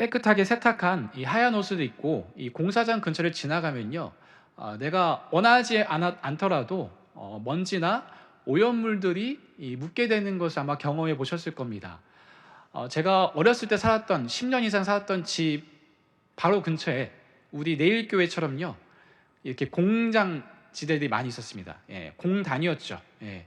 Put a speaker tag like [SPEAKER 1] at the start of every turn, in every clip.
[SPEAKER 1] 깨끗하게 세탁한 이 하얀 옷을 입고 이 공사장 근처를 지나가면요, 아, 내가 원하지 않아, 않더라도 어, 먼지나 오염물들이 이 묻게 되는 것을 아마 경험해 보셨을 겁니다. 어, 제가 어렸을 때 살았던 10년 이상 살았던 집 바로 근처에 우리 내일교회처럼요 이렇게 공장 지대들이 많이 있었습니다. 예, 공단이었죠. 예.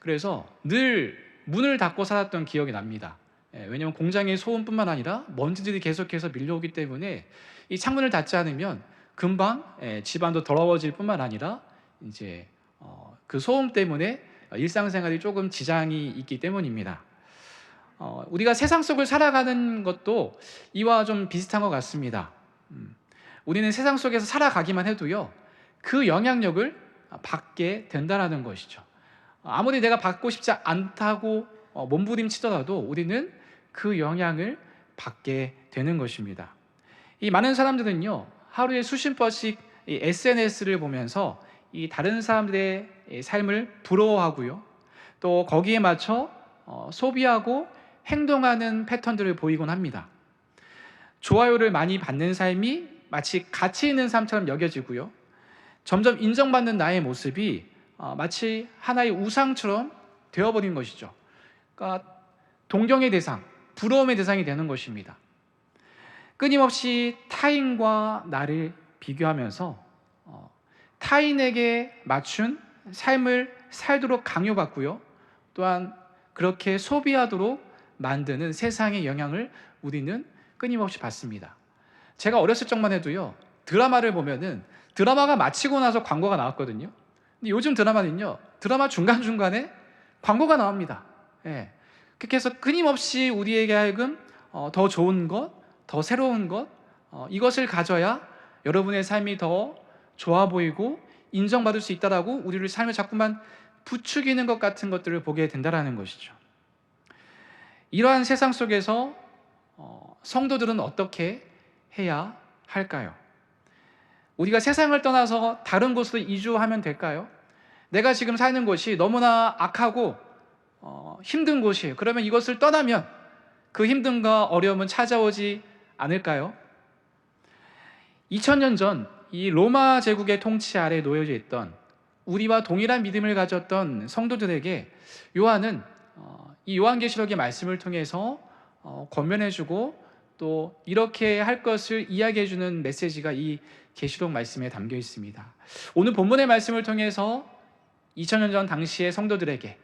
[SPEAKER 1] 그래서 늘 문을 닫고 살았던 기억이 납니다. 예, 왜냐하면 공장의 소음뿐만 아니라 먼지들이 계속해서 밀려오기 때문에 이 창문을 닫지 않으면 금방 예, 집안도 더러워질 뿐만 아니라 이제 어, 그 소음 때문에 일상생활이 조금 지장이 있기 때문입니다. 어, 우리가 세상 속을 살아가는 것도 이와 좀 비슷한 것 같습니다. 음, 우리는 세상 속에서 살아가기만 해도요, 그 영향력을 받게 된다라는 것이죠. 아무리 내가 받고 싶지 않다고 어, 몸부림치더라도 우리는 그 영향을 받게 되는 것입니다. 이 많은 사람들은요, 하루에 수십 번씩 이 SNS를 보면서 이 다른 사람들의 이 삶을 부러워하고요, 또 거기에 맞춰 어, 소비하고 행동하는 패턴들을 보이곤 합니다. 좋아요를 많이 받는 삶이 마치 가치 있는 삶처럼 여겨지고요. 점점 인정받는 나의 모습이 어, 마치 하나의 우상처럼 되어버린 것이죠. 그러니까 동경의 대상, 부러움의 대상이 되는 것입니다. 끊임없이 타인과 나를 비교하면서 어, 타인에게 맞춘 삶을 살도록 강요받고요. 또한 그렇게 소비하도록 만드는 세상의 영향을 우리는 끊임없이 받습니다. 제가 어렸을 적만 해도요. 드라마를 보면은 드라마가 마치고 나서 광고가 나왔거든요. 근데 요즘 드라마는요. 드라마 중간중간에 광고가 나옵니다. 예. 그렇게 해서 끊임없이 우리에게 하여금 어, 더 좋은 것, 더 새로운 것, 어, 이것을 가져야 여러분의 삶이 더 좋아 보이고 인정받을 수 있다라고 우리를 삶을 자꾸만 부추기는 것 같은 것들을 보게 된다라는 것이죠. 이러한 세상 속에서 어, 성도들은 어떻게 해야 할까요? 우리가 세상을 떠나서 다른 곳으로 이주하면 될까요? 내가 지금 사는 곳이 너무나 악하고 어, 힘든 곳이에요. 그러면 이것을 떠나면 그 힘듦과 어려움은 찾아오지 않을까요? 2000년 전 이 로마 제국의 통치 아래 놓여져 있던 우리와 동일한 믿음을 가졌던 성도들에게 요한은 어, 이 요한계시록의 말씀을 통해서 어, 권면해주고 또 이렇게 할 것을 이야기해주는 메시지가 이 계시록 말씀에 담겨 있습니다. 오늘 본문의 말씀을 통해서 2000년 전 당시의 성도들에게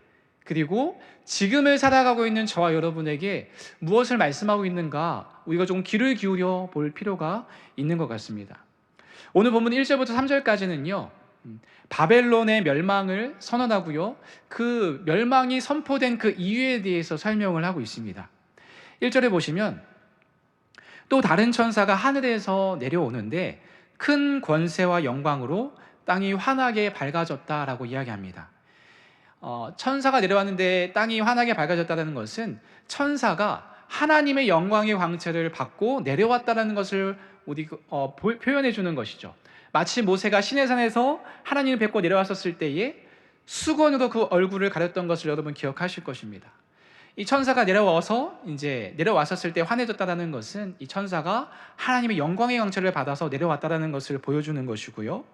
[SPEAKER 1] 그리고 지금을 살아가고 있는 저와 여러분에게 무엇을 말씀하고 있는가 우리가 좀 귀를 기울여 볼 필요가 있는 것 같습니다. 오늘 본문 1절부터 3절까지는요. 음, 바벨론의 멸망을 선언하고요. 그 멸망이 선포된 그 이유에 대해서 설명을 하고 있습니다. 1절에 보시면 또 다른 천사가 하늘에서 내려오는데 큰 권세와 영광으로 땅이 환하게 밝아졌다라고 이야기합니다. 어, 천사가 내려왔는데 땅이 환하게 밝아졌다는 것은 천사가 하나님의 영광의 광채를 받고 내려왔다는 것을 우리 어, 보- 표현해 주는 것이죠. 마치 모세가 시내산에서 하나님을 뵙고 내려왔었을 때에 수건으로 그 얼굴을 가렸던 것을 여러분 기억하실 것입니다. 이 천사가 내려와서 이제 내려왔었을 때 환해졌다는 것은 이 천사가 하나님의 영광의 광채를 받아서 내려왔다는 것을 보여주는 것이고요.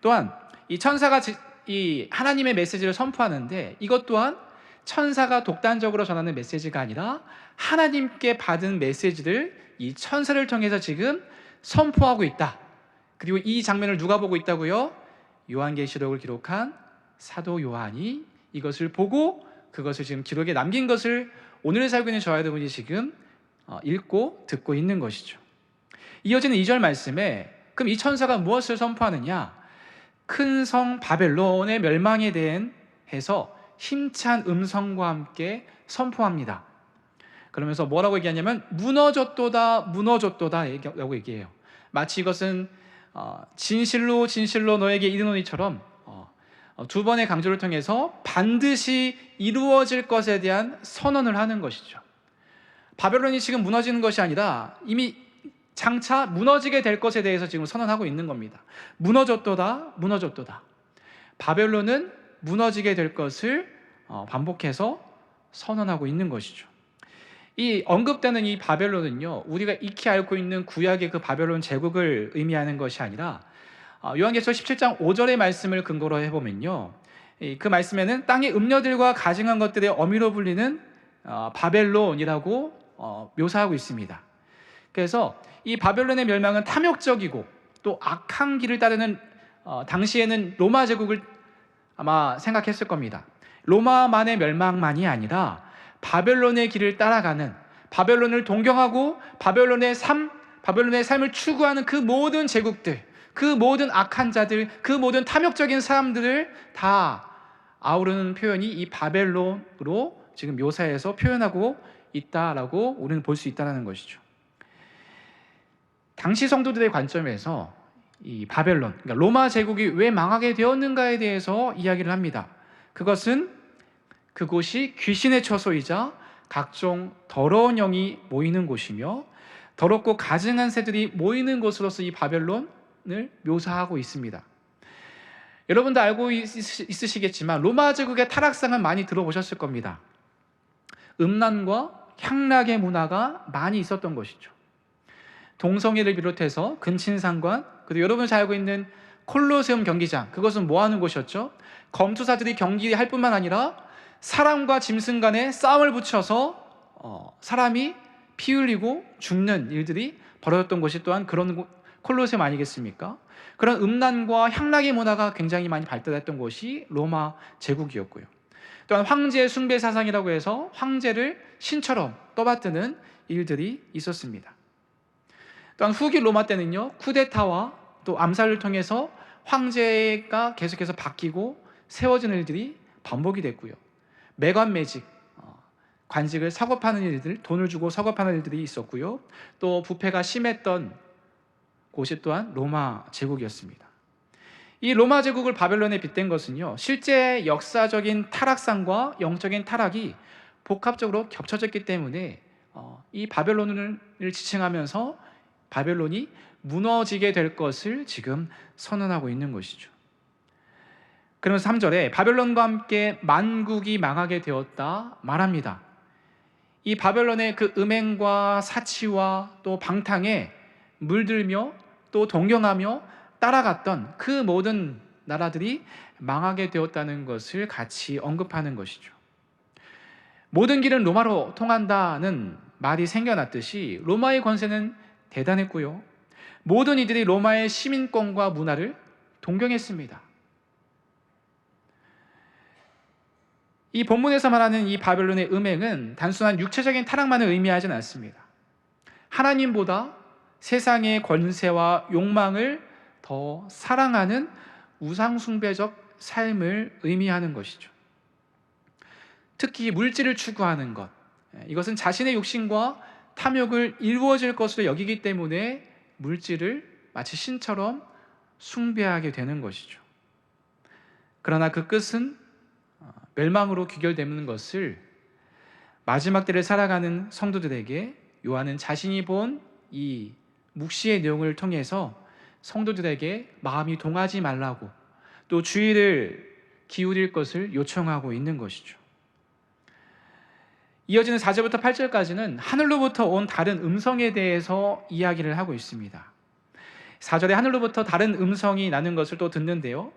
[SPEAKER 1] 또한 이 천사가 지- 이 하나님의 메시지를 선포하는데 이것 또한 천사가 독단적으로 전하는 메시지가 아니라 하나님께 받은 메시지를 이 천사를 통해서 지금 선포하고 있다. 그리고 이 장면을 누가 보고 있다고요? 요한계시록을 기록한 사도 요한이 이것을 보고 그것을 지금 기록에 남긴 것을 오늘 살고 있는 저와 여러분이 지금 어, 읽고 듣고 있는 것이죠. 이어지는 2절 말씀에 그럼 이 천사가 무엇을 선포하느냐? 큰 성 바벨론의 멸망에 대해서 힘찬 음성과 함께 선포합니다. 그러면서 뭐라고 얘기하냐면 무너졌도다 무너졌도다 라고 얘기해요. 마치 이것은 어, 진실로 진실로 너에게 이르노니처럼 어, 어, 두 번의 강조를 통해서 반드시 이루어질 것에 대한 선언을 하는 것이죠. 바벨론이 지금 무너지는 것이 아니라 이미 장차 무너지게 될 것에 대해서 지금 선언하고 있는 겁니다. 무너졌도다, 무너졌도다. 바벨론은 무너지게 될 것을 어, 반복해서 선언하고 있는 것이죠. 이 언급되는 이 바벨론은요, 우리가 익히 알고 있는 구약의 그 바벨론 제국을 의미하는 것이 아니라 어, 요한계시록 17장 5절의 말씀을 근거로 해보면요, 이그 말씀에는 땅의 음녀들과 가증한 것들의 어미로 불리는 어, 바벨론이라고 어, 묘사하고 있습니다. 그래서 이 바벨론의 멸망은 탐욕적이고 또 악한 길을 따르는 어, 당시에는 로마 제국을 아마 생각했을 겁니다. 로마만의 멸망만이 아니라 바벨론의 길을 따라가는 바벨론을 동경하고 바벨론의 삶, 바벨론의 삶을 추구하는 그 모든 제국들, 그 모든 악한 자들, 그 모든 탐욕적인 사람들을 다 아우르는 표현이 이 바벨론으로 지금 묘사해서 표현하고 있다라고 우리는 볼 수 있다는 것이죠. 당시 성도들의 관점에서 이 바벨론, 그러니까 로마 제국이 왜 망하게 되었는가에 대해서 이야기를 합니다. 그것은 그곳이 귀신의 처소이자 각종 더러운 영이 모이는 곳이며 더럽고 가증한 새들이 모이는 곳으로서 이 바벨론을 묘사하고 있습니다. 여러분도 알고 있, 있으시겠지만 로마 제국의 타락상은 많이 들어보셨을 겁니다. 음란과 향락의 문화가 많이 있었던 것이죠. 동성애를 비롯해서 근친상관 그리고 여러분 잘 알고 있는 콜로세움 경기장 그것은 뭐 하는 곳이었죠? 검투사들이 경기할 뿐만 아니라 사람과 짐승 간에 싸움을 붙여서 어, 사람이 피 흘리고 죽는 일들이 벌어졌던 곳이 또한 그런 곳, 콜로세움 아니겠습니까? 그런 음란과 향락의 문화가 굉장히 많이 발달했던 곳이 로마 제국이었고요. 또한 황제 숭배 사상이라고 해서 황제를 신처럼 떠받드는 일들이 있었습니다. 또한 후기 로마 때는요 쿠데타와 또 암살을 통해서 황제가 계속해서 바뀌고 세워지는 일들이 반복이 됐고요. 매관매직 어, 관직을 사고 파는 일들, 돈을 주고 사고 파는 일들이 있었고요. 또 부패가 심했던 곳이 또한 로마 제국이었습니다. 이 로마 제국을 바벨론에 빗댄 것은요, 실제 역사적인 타락상과 영적인 타락이 복합적으로 겹쳐졌기 때문에 어, 이 바벨론을 지칭하면서 바벨론이 무너지게 될 것을 지금 선언하고 있는 것이죠. 그러면서 3절에 바벨론과 함께 만국이 망하게 되었다 말합니다. 이 바벨론의 그 음행과 사치와 또 방탕에 물들며 또 동경하며 따라갔던 그 모든 나라들이 망하게 되었다는 것을 같이 언급하는 것이죠. 모든 길은 로마로 통한다는 말이 생겨났듯이 로마의 권세는 대단했고요. 모든 이들이 로마의 시민권과 문화를 동경했습니다. 이 본문에서 말하는 이 바벨론의 음행은 단순한 육체적인 타락만을 의미하지는 않습니다. 하나님보다 세상의 권세와 욕망을 더 사랑하는 우상숭배적 삶을 의미하는 것이죠. 특히 물질을 추구하는 것. 이것은 자신의 욕심과 탐욕을 이루어질 것으로 여기기 때문에 물질을 마치 신처럼 숭배하게 되는 것이죠. 그러나 그 끝은 어, 멸망으로 귀결되는 것을 마지막 때를 살아가는 성도들에게 요한은 자신이 본 이 묵시의 내용을 통해서 성도들에게 마음이 동하지 말라고 또 주의를 기울일 것을 요청하고 있는 것이죠. 이어지는 4절부터 8절까지는 하늘로부터 온 다른 음성에 대해서 이야기를 하고 있습니다. 4절에 하늘로부터 다른 음성이 나는 것을 또 듣는데요.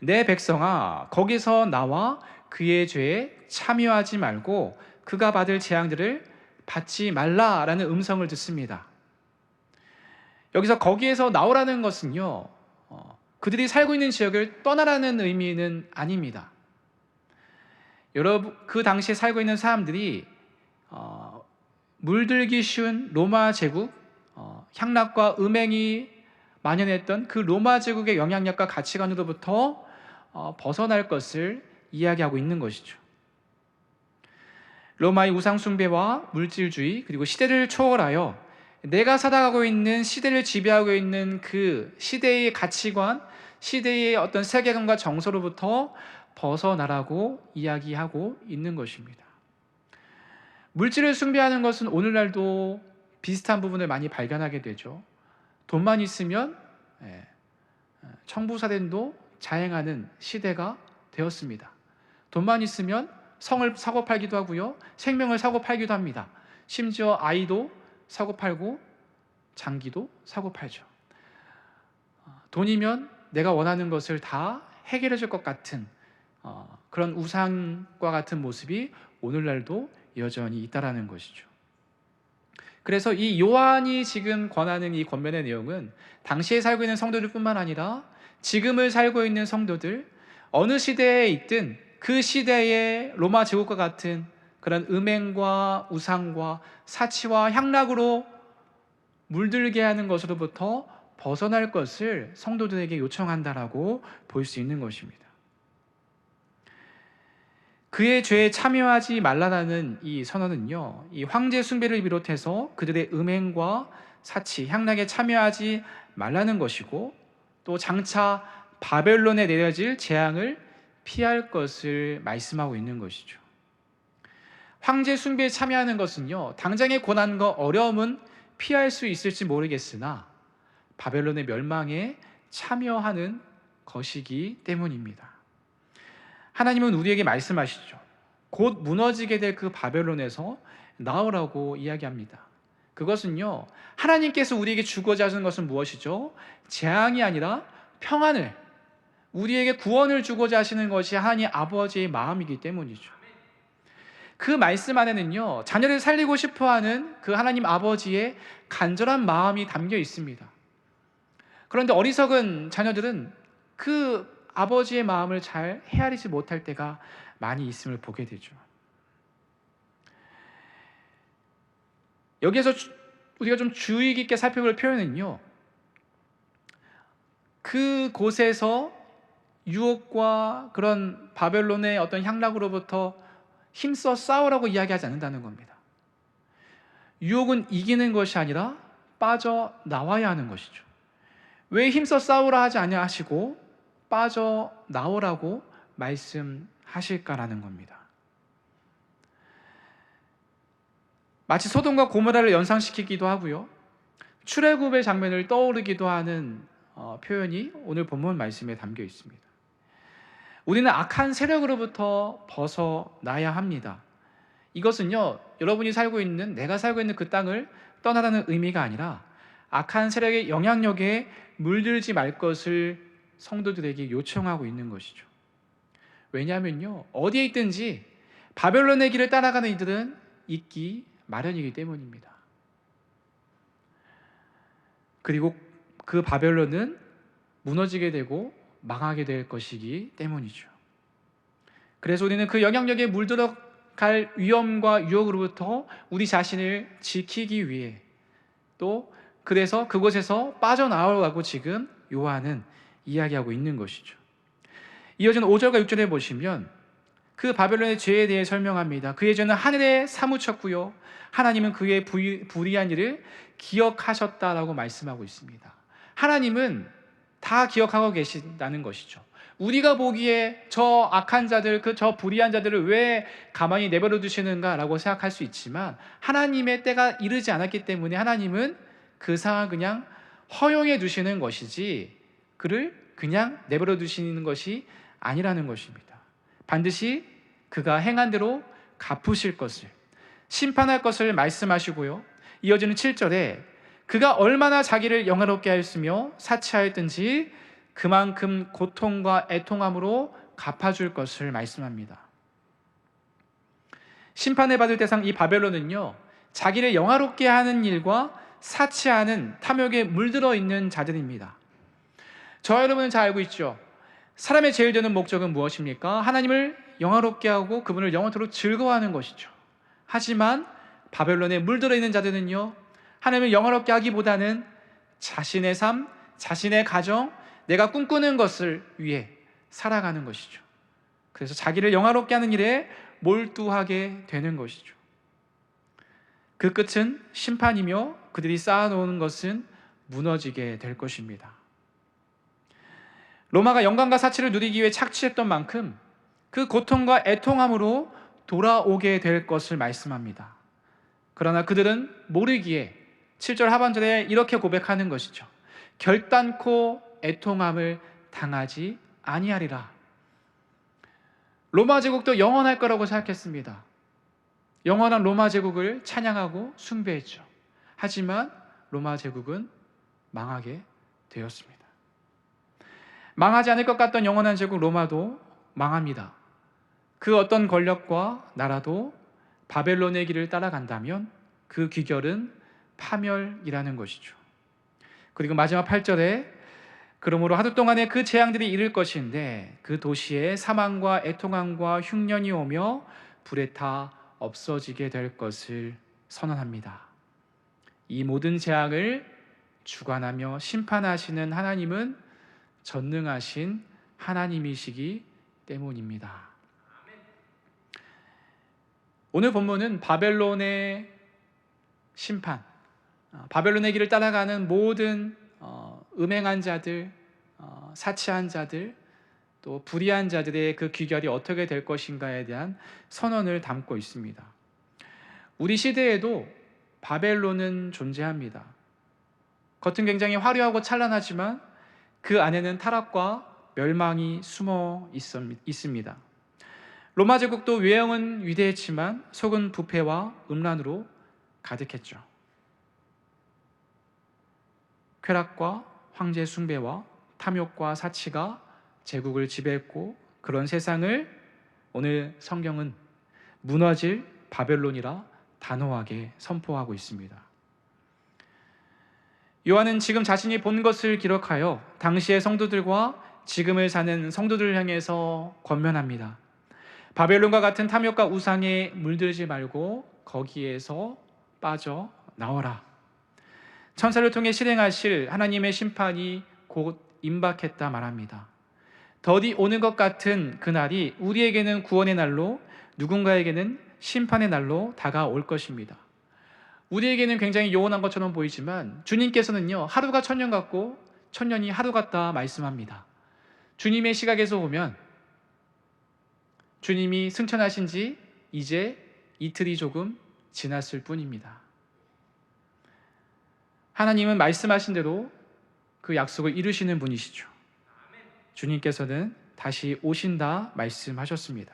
[SPEAKER 1] 내 백성아, 거기서 나와 그의 죄에 참여하지 말고 그가 받을 재앙들을 받지 말라라는 음성을 듣습니다. 여기서 거기에서 나오라는 것은요, 어, 그들이 살고 있는 지역을 떠나라는 의미는 아닙니다. 여러분, 그 당시에 살고 있는 사람들이 어, 물들기 쉬운 로마 제국, 어, 향락과 음행이 만연했던 그 로마 제국의 영향력과 가치관으로부터 어, 벗어날 것을 이야기하고 있는 것이죠. 로마의 우상숭배와 물질주의 그리고 시대를 초월하여 내가 살아가고 있는 시대를 지배하고 있는 그 시대의 가치관, 시대의 어떤 세계관과 정서로부터 벗어나라고 이야기하고 있는 것입니다. 물질을 숭배하는 것은 오늘날도 비슷한 부분을 많이 발견하게 되죠. 돈만 있으면 예, 청부사된도 자행하는 시대가 되었습니다. 돈만 있으면 성을 사고 팔기도 하고요. 생명을 사고 팔기도 합니다. 심지어 아이도 사고 팔고 장기도 사고 팔죠. 어, 돈이면 내가 원하는 것을 다 해결해 줄 것 같은 어, 그런 우상과 같은 모습이 오늘날도 여전히 있다라는 것이죠. 그래서 이 요한이 지금 권하는 이 권면의 내용은 당시에 살고 있는 성도들뿐만 아니라 지금을 살고 있는 성도들 어느 시대에 있든 그 시대의 로마 제국과 같은 그런 음행과 우상과 사치와 향락으로 물들게 하는 것으로부터 벗어날 것을 성도들에게 요청한다라고 볼 수 있는 것입니다. 그의 죄에 참여하지 말라라는 이 선언은요, 이 황제 숭배를 비롯해서 그들의 음행과 사치, 향락에 참여하지 말라는 것이고, 또 장차 바벨론에 내려질 재앙을 피할 것을 말씀하고 있는 것이죠. 황제 숭배에 참여하는 것은요, 당장의 고난과 어려움은 피할 수 있을지 모르겠으나, 바벨론의 멸망에 참여하는 것이기 때문입니다. 하나님은 우리에게 말씀하시죠. 곧 무너지게 될 그 바벨론에서 나오라고 이야기합니다. 그것은요, 하나님께서 우리에게 주고자 하는 것은 무엇이죠? 재앙이 아니라 평안을, 우리에게 구원을 주고자 하시는 것이 하나님 아버지의 마음이기 때문이죠. 그 말씀 안에는요, 자녀를 살리고 싶어 하는 그 하나님 아버지의 간절한 마음이 담겨 있습니다. 그런데 어리석은 자녀들은 그 아버지의 마음을 잘 헤아리지 못할 때가 많이 있음을 보게 되죠. 여기에서 우리가 좀 주의 깊게 살펴볼 표현은요. 그 곳에서 유혹과 그런 바벨론의 어떤 향락으로부터 힘써 싸우라고 이야기하지 않는다는 겁니다. 유혹은 이기는 것이 아니라 빠져 나와야 하는 것이죠. 왜 힘써 싸우라 하지 아니 하시고 빠져 나오라고 말씀하실까라는 겁니다. 마치 소돔과 고모라를 연상시키기도 하고요. 출애굽의 장면을 떠오르기도 하는 어, 표현이 오늘 본문 말씀에 담겨 있습니다. 우리는 악한 세력으로부터 벗어나야 합니다. 이것은요, 여러분이 살고 있는, 내가 살고 있는 그 땅을 떠나라는 의미가 아니라 악한 세력의 영향력에 물들지 말 것을 성도들에게 요청하고 있는 것이죠. 왜냐하면요, 어디에 있든지 바벨론의 길을 따라가는 이들은 있기 마련이기 때문입니다. 그리고 그 바벨론은 무너지게 되고 망하게 될 것이기 때문이죠. 그래서 우리는 그 영향력에 물들어 갈 위험과 유혹으로부터 우리 자신을 지키기 위해 또 그래서 그곳에서 빠져나오라고 지금 요한은 이야기하고 있는 것이죠. 이어지는 5절과 6절에 보시면 그 바벨론의 죄에 대해 설명합니다. 그의 죄는 하늘에 사무쳤고요. 하나님은 그의 불의한 일을 기억하셨다라고 말씀하고 있습니다. 하나님은 다 기억하고 계신다는 것이죠. 우리가 보기에 저 악한 자들, 그 저 불의한 자들을 왜 가만히 내버려 두시는가라고 생각할 수 있지만 하나님의 때가 이르지 않았기 때문에 하나님은 그 상황 그냥 허용해 두시는 것이지 그를 그냥 내버려 두시는 것이 아니라는 것입니다. 반드시 그가 행한 대로 갚으실 것을 심판할 것을 말씀하시고요. 이어지는 7절에 그가 얼마나 자기를 영화롭게 하였으며 사치하였든지 그만큼 고통과 애통함으로 갚아줄 것을 말씀합니다. 심판을 받을 대상 이 바벨론은요, 자기를 영화롭게 하는 일과 사치하는 탐욕에 물들어 있는 자들입니다. 저 여러분은 잘 알고 있죠? 사람의 제일 되는 목적은 무엇입니까? 하나님을 영화롭게 하고 그분을 영원토록 즐거워하는 것이죠. 하지만 바벨론에 물들어 있는 자들은요, 하나님을 영화롭게 하기보다는 자신의 삶, 자신의 가정, 내가 꿈꾸는 것을 위해 살아가는 것이죠. 그래서 자기를 영화롭게 하는 일에 몰두하게 되는 것이죠. 그 끝은 심판이며 그들이 쌓아놓은 것은 무너지게 될 것입니다. 로마가 영광과 사치를 누리기 위해 착취했던 만큼 그 고통과 애통함으로 돌아오게 될 것을 말씀합니다. 그러나 그들은 모르기에 7절 하반절에 이렇게 고백하는 것이죠. 결단코 애통함을 당하지 아니하리라. 로마 제국도 영원할 거라고 생각했습니다. 영원한 로마 제국을 찬양하고 숭배했죠. 하지만 로마 제국은 망하게 되었습니다. 망하지 않을 것 같던 영원한 제국 로마도 망합니다. 그 어떤 권력과 나라도 바벨론의 길을 따라간다면 그 귀결은 파멸이라는 것이죠. 그리고 마지막 8절에 그러므로 하루 동안에 그 재앙들이 이를 것인데 그 도시에 사망과 애통함과 흉년이 오며 불에 타 없어지게 될 것을 선언합니다. 이 모든 재앙을 주관하며 심판하시는 하나님은 전능하신 하나님이시기 때문입니다. 오늘 본문은 바벨론의 심판, 어, 바벨론의 길을 따라가는 모든 어, 음행한 자들, 어, 사치한 자들, 또 불의한 자들의 그 귀결이 어떻게 될 것인가에 대한 선언을 담고 있습니다. 우리 시대에도 바벨론은 존재합니다. 겉은 굉장히 화려하고 찬란하지만 그 안에는 타락과 멸망이 숨어 있습니다. 로마 제국도 외형은 위대했지만 속은 부패와 음란으로 가득했죠. 쾌락과 황제 숭배와 탐욕과 사치가 제국을 지배했고 그런 세상을 오늘 성경은 무너질 바벨론이라 단호하게 선포하고 있습니다. 요한은 지금 자신이 본 것을 기록하여 당시의 성도들과 지금을 사는 성도들을 향해서 권면합니다. 바벨론과 같은 탐욕과 우상에 물들지 말고 거기에서 빠져 나오라. 천사를 통해 실행하실 하나님의 심판이 곧 임박했다 말합니다. 더디 오는 것 같은 그날이 우리에게는 구원의 날로 누군가에게는 심판의 날로 다가올 것입니다. 우리에게는 굉장히 요원한 것처럼 보이지만 주님께서는요 하루가 천년 같고 천년이 하루 같다 말씀합니다. 주님의 시각에서 보면 주님이 승천하신 지 이제 이틀이 조금 지났을 뿐입니다. 하나님은 말씀하신 대로 그 약속을 이루시는 분이시죠. 주님께서는 다시 오신다 말씀하셨습니다.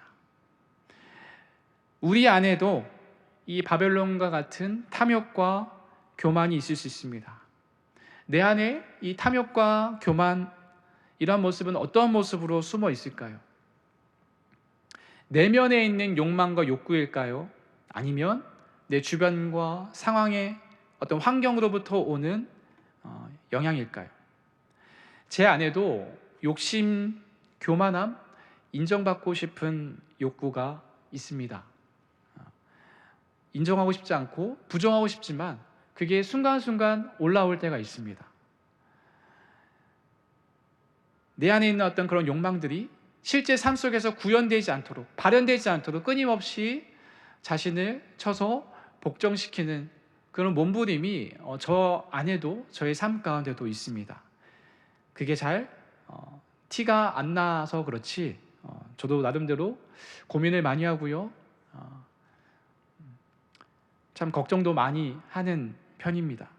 [SPEAKER 1] 우리 안에도 이 바벨론과 같은 탐욕과 교만이 있을 수 있습니다. 내 안에 이 탐욕과 교만 이런 모습은 어떤 모습으로 숨어 있을까요? 내면에 있는 욕망과 욕구일까요? 아니면 내 주변과 상황의 어떤 환경으로부터 오는 어, 영향일까요? 제 안에도 욕심, 교만함, 인정받고 싶은 욕구가 있습니다. 어, 인정하고 싶지 않고 부정하고 싶지만 그게 순간순간 올라올 때가 있습니다. 내 안에 있는 어떤 그런 욕망들이 실제 삶 속에서 구현되지 않도록 발현되지 않도록 끊임없이 자신을 쳐서 복종시키는 그런 몸부림이 어, 저 안에도 저의 삶 가운데도 있습니다. 그게 잘 어, 티가 안 나서 그렇지 어, 저도 나름대로 고민을 많이 하고요. 참 걱정도 많이 하는 편입니다.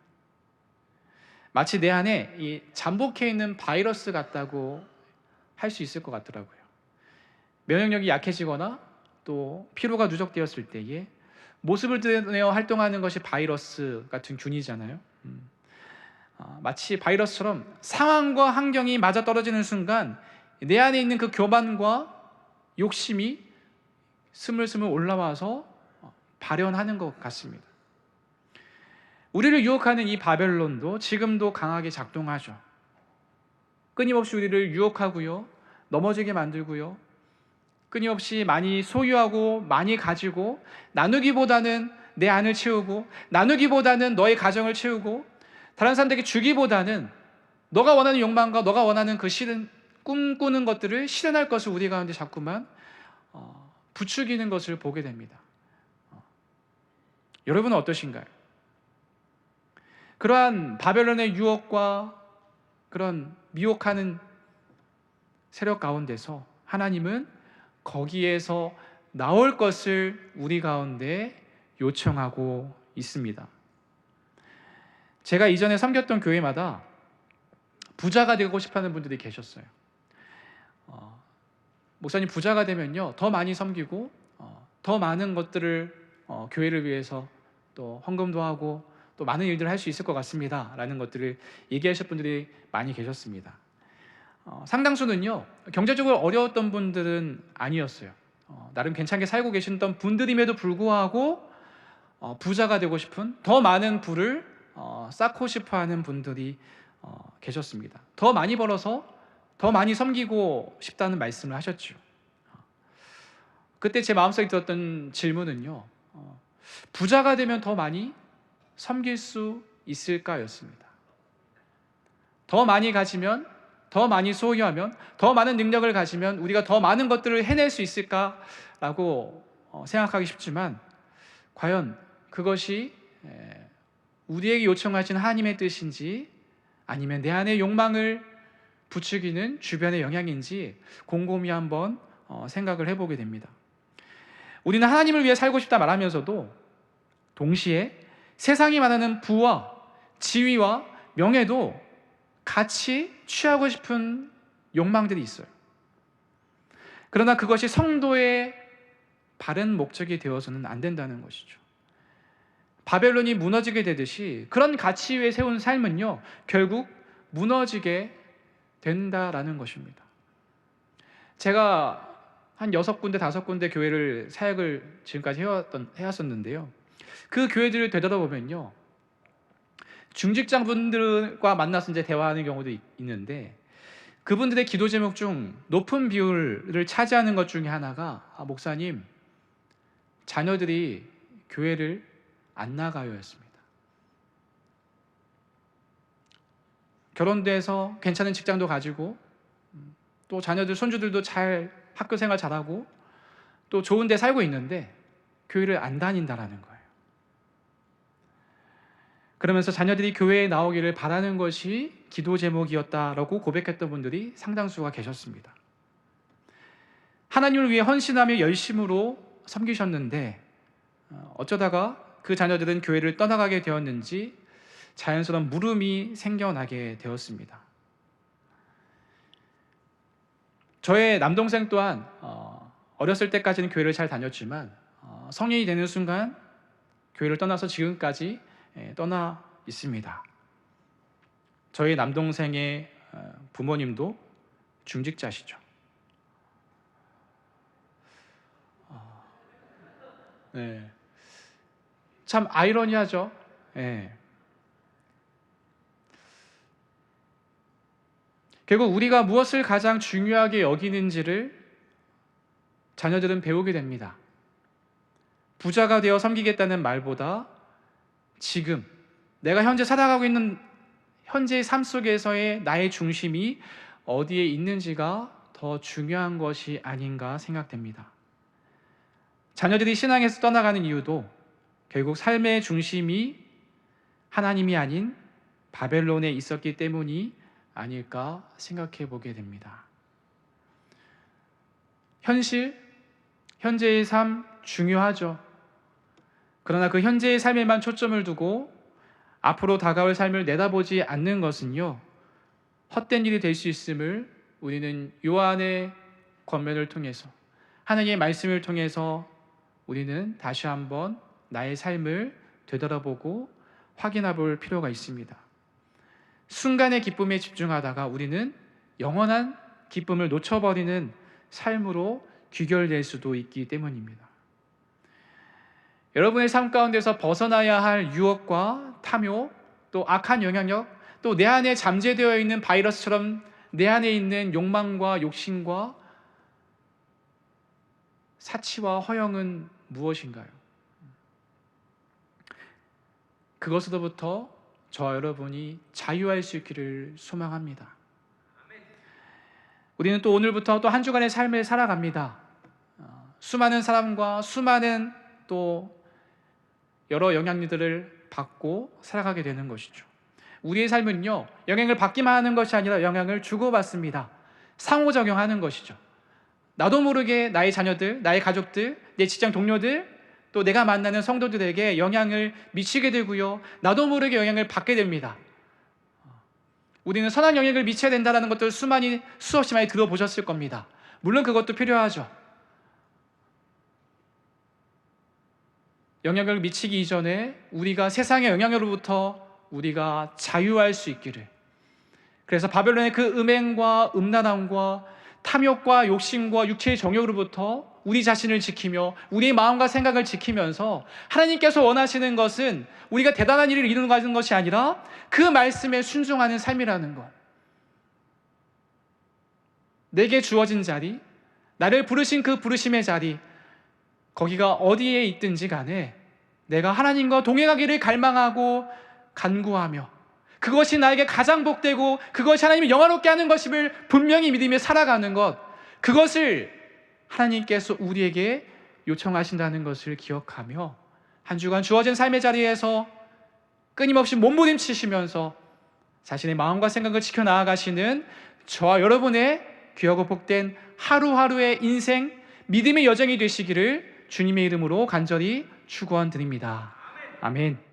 [SPEAKER 1] 마치 내 안에 이 잠복해 있는 바이러스 같다고 할 수 있을 것 같더라고요. 면역력이 약해지거나 또 피로가 누적되었을 때에 모습을 드러내어 활동하는 것이 바이러스 같은 균이잖아요. 음. 아, 마치 바이러스처럼 상황과 환경이 맞아 떨어지는 순간 내 안에 있는 그 교만과 욕심이 스물스물 올라와서 발현하는 것 같습니다. 우리를 유혹하는 이 바벨론도 지금도 강하게 작동하죠. 끊임없이 우리를 유혹하고요. 넘어지게 만들고요. 끊임없이 많이 소유하고 많이 가지고 나누기보다는 내 안을 채우고 나누기보다는 너의 가정을 채우고 다른 사람들에게 주기보다는 너가 원하는 욕망과 너가 원하는 그 실은 꿈꾸는 것들을 실현할 것을 우리 가운데 자꾸만 어, 부추기는 것을 보게 됩니다. 어. 여러분은 어떠신가요? 그러한 바벨론의 유혹과 그런 미혹하는 세력 가운데서 하나님은 거기에서 나올 것을 우리 가운데 요청하고 있습니다. 제가 이전에 섬겼던 교회마다 부자가 되고 싶어하는 분들이 계셨어요. 어, 목사님 부자가 되면요 더 많이 섬기고 어, 더 많은 것들을 어, 교회를 위해서 또 헌금도 하고 또 많은 일들을 할 수 있을 것 같습니다 라는 것들을 얘기하실 분들이 많이 계셨습니다. 어, 상당수는요 경제적으로 어려웠던 분들은 아니었어요. 어, 나름 괜찮게 살고 계셨던 분들임에도 불구하고 어, 부자가 되고 싶은 더 많은 부를 어, 쌓고 싶어 하는 분들이 어, 계셨습니다. 더 많이 벌어서 더 많이 섬기고 싶다는 말씀을 하셨죠. 그때 제 마음속에 들었던 질문은요. 어, 부자가 되면 더 많이 섬길 수 있을까였습니다. 더 많이 가지면 더 많이 소유하면 더 많은 능력을 가지면 우리가 더 많은 것들을 해낼 수 있을까라고 어, 생각하기 쉽지만 과연 그것이 에, 우리에게 요청하신 하나님의 뜻인지 아니면 내 안의 욕망을 부추기는 주변의 영향인지 곰곰이 한번 어, 생각을 해보게 됩니다. 우리는 하나님을 위해 살고 싶다 말하면서도 동시에 세상이 말하는 부와 지위와 명예도 같이 취하고 싶은 욕망들이 있어요. 그러나 그것이 성도의 바른 목적이 되어서는 안 된다는 것이죠. 바벨론이 무너지게 되듯이 그런 가치 위에 세운 삶은요, 결국 무너지게 된다라는 것입니다. 제가 한 여섯 군데, 다섯 군데 교회를 사역을 지금까지 해왔던, 해왔었는데요. 그 교회들을 되돌아보면요. 중직장 분들과 만나서 이제 대화하는 경우도 있- 있는데 그분들의 기도 제목 중 높은 비율을 차지하는 것 중에 하나가 아, 목사님 자녀들이 교회를 안 나가요였습니다. 결혼돼서 괜찮은 직장도 가지고 음, 또 자녀들 손주들도 잘 학교 생활 잘하고 또 좋은 데 살고 있는데 교회를 안 다닌다라는 거예요. 그러면서 자녀들이 교회에 나오기를 바라는 것이 기도 제목이었다라고 고백했던 분들이 상당수가 계셨습니다. 하나님을 위해 헌신하며 열심으로 섬기셨는데 어, 어쩌다가 그 자녀들은 교회를 떠나가게 되었는지 자연스러운 물음이 생겨나게 되었습니다. 저의 남동생 또한 어, 어렸을 때까지는 교회를 잘 다녔지만 어, 성인이 되는 순간 교회를 떠나서 지금까지 예, 떠나 있습니다. 저희 남동생의 어, 부모님도 중직자시죠. 어, 네. 참 아이러니하죠. 예. 결국 우리가 무엇을 가장 중요하게 여기는지를 자녀들은 배우게 됩니다. 부자가 되어 섬기겠다는 말보다 지금 내가 현재 살아가고 있는 현재의 삶 속에서의 나의 중심이 어디에 있는지가 더 중요한 것이 아닌가 생각됩니다. 자녀들이 신앙에서 떠나가는 이유도 결국 삶의 중심이 하나님이 아닌 바벨론에 있었기 때문이 아닐까 생각해 보게 됩니다. 현실, 현재의 삶 중요하죠. 그러나 그 현재의 삶에만 초점을 두고 앞으로 다가올 삶을 내다보지 않는 것은요, 헛된 일이 될 수 있음을 우리는 요한의 권면을 통해서 하나님의 말씀을 통해서 우리는 다시 한번 나의 삶을 되돌아보고 확인해 볼 필요가 있습니다. 순간의 기쁨에 집중하다가 우리는 영원한 기쁨을 놓쳐버리는 삶으로 귀결될 수도 있기 때문입니다. 여러분의 삶 가운데서 벗어나야 할 유혹과 탐욕, 또 악한 영향력, 또 내 안에 잠재되어 있는 바이러스처럼 내 안에 있는 욕망과 욕심과 사치와 허영은 무엇인가요? 그것으로부터 저와 여러분이 자유할 수 있기를 소망합니다. 우리는 또 오늘부터 또 한 주간의 삶을 살아갑니다. 어, 수많은 사람과 수많은 또 여러 영향들을 받고 살아가게 되는 것이죠. 우리의 삶은요, 영향을 받기만 하는 것이 아니라 영향을 주고받습니다. 상호작용하는 것이죠. 나도 모르게 나의 자녀들, 나의 가족들, 내 직장 동료들, 또 내가 만나는 성도들에게 영향을 미치게 되고요. 나도 모르게 영향을 받게 됩니다. 우리는 선한 영향을 미쳐야 된다는 것들 수많이 수없이 많이 들어보셨을 겁니다. 물론 그것도 필요하죠. 영향력을 미치기 이전에 우리가 세상의 영향으로부터 우리가 자유할 수 있기를. 그래서 바벨론의 그 음행과 음란함과 탐욕과 욕심과 육체의 정욕으로부터 우리 자신을 지키며 우리의 마음과 생각을 지키면서 하나님께서 원하시는 것은 우리가 대단한 일을 이루는 것이 아니라 그 말씀에 순종하는 삶이라는 것. 내게 주어진 자리, 나를 부르신 그 부르심의 자리, 거기가 어디에 있든지 간에 내가 하나님과 동행하기를 갈망하고 간구하며 그것이 나에게 가장 복되고 그것이 하나님을 영화롭게 하는 것임을 분명히 믿으며 살아가는 것 그것을 하나님께서 우리에게 요청하신다는 것을 기억하며 한 주간 주어진 삶의 자리에서 끊임없이 몸부림치시면서 자신의 마음과 생각을 지켜 나아가시는 저와 여러분의 귀하고 복된 하루하루의 인생 믿음의 여정이 되시기를 주님의 이름으로 간절히 축원드립니다. 아멘.